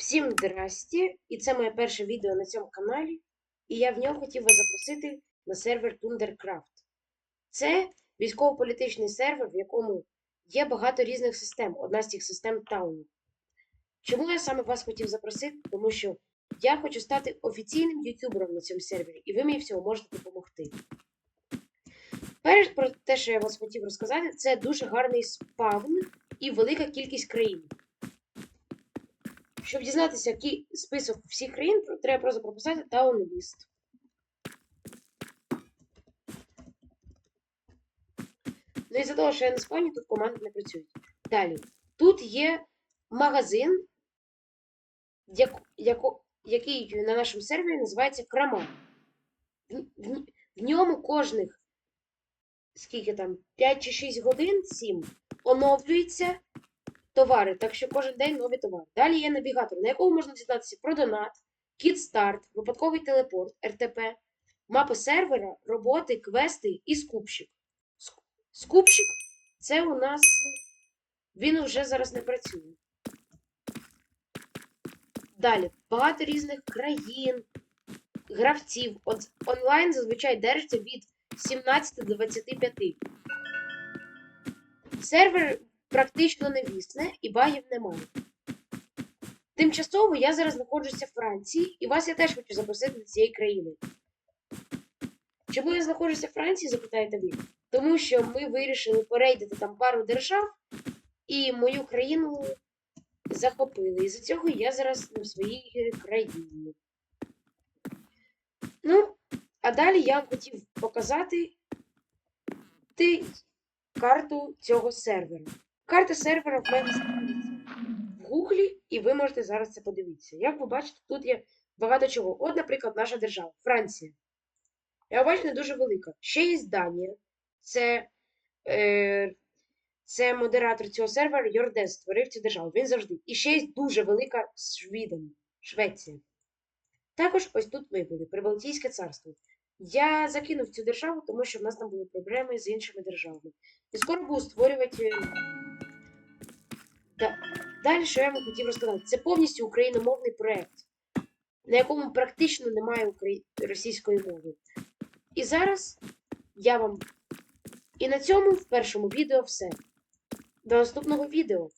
Всім здрасті! І це моє перше відео на цьому каналі. І я в ньому хотів вас запросити на сервер Thundercraft. Це військово-політичний сервер, в якому є багато різних систем. Одна з цих систем Таун. Чому я саме вас хотів запросити? Тому що я хочу стати офіційним ютубером на цьому сервері, і ви мені в цьому можете допомогти. Перш про те, що я вас хотів розказати, це дуже гарний спавн і велика кількість країн. Щоб дізнатися, який список всіх країн, треба просто прописати List. Ну і за того, що я на спавні, тут команди не працюють. Далі. Тут є магазин, як, яко- який на нашому сервері називається Крама. В, в, в ньому кожних скільки там 5 чи 6 годин 7 оновлюється товари, так що кожен день нові товари. Далі є навігатор, на якому можна дізнатися про донат, кіт старт, випадковий телепорт, РТП, мапи сервера, роботи, квести і скупщик. Ск- Скупщик це у нас. Він вже зараз не працює. Далі багато різних країн, гравців. От онлайн зазвичай держиться від 17 до 25. Сервер практично не вісне і багів немає. Тимчасово я зараз знаходжуся в Франції, і вас я теж хочу запросити до цієї країни. Чому я знаходжуся в Франції, запитаєте ви? Тому що ми вирішили перейдити там пару держав, і мою країну захопили. І за цього я зараз в своїй країні. Ну, а далі я хотів показати ти карту цього сервера. Карта сервера в мене знаходиться в Гуглі, і ви можете зараз це подивитися. Як ви бачите, тут є багато чого. От, наприклад, наша держава Франція. Я бачу, не дуже велика. Ще є Данія. Це, е, це модератор цього сервера Йордес створив цю державу. Він завжди. І ще є дуже велика Швіден, Швеція. Також ось тут ми були, Прибалтійське царство. Я закинув цю державу, тому що в нас там були проблеми з іншими державами. І скоро буду створювати. Да. Далі, що я вам хотів розказати, це повністю україномовний проєкт, на якому практично немає украї... російської мови. І зараз я вам. І на цьому в першому відео все. До наступного відео.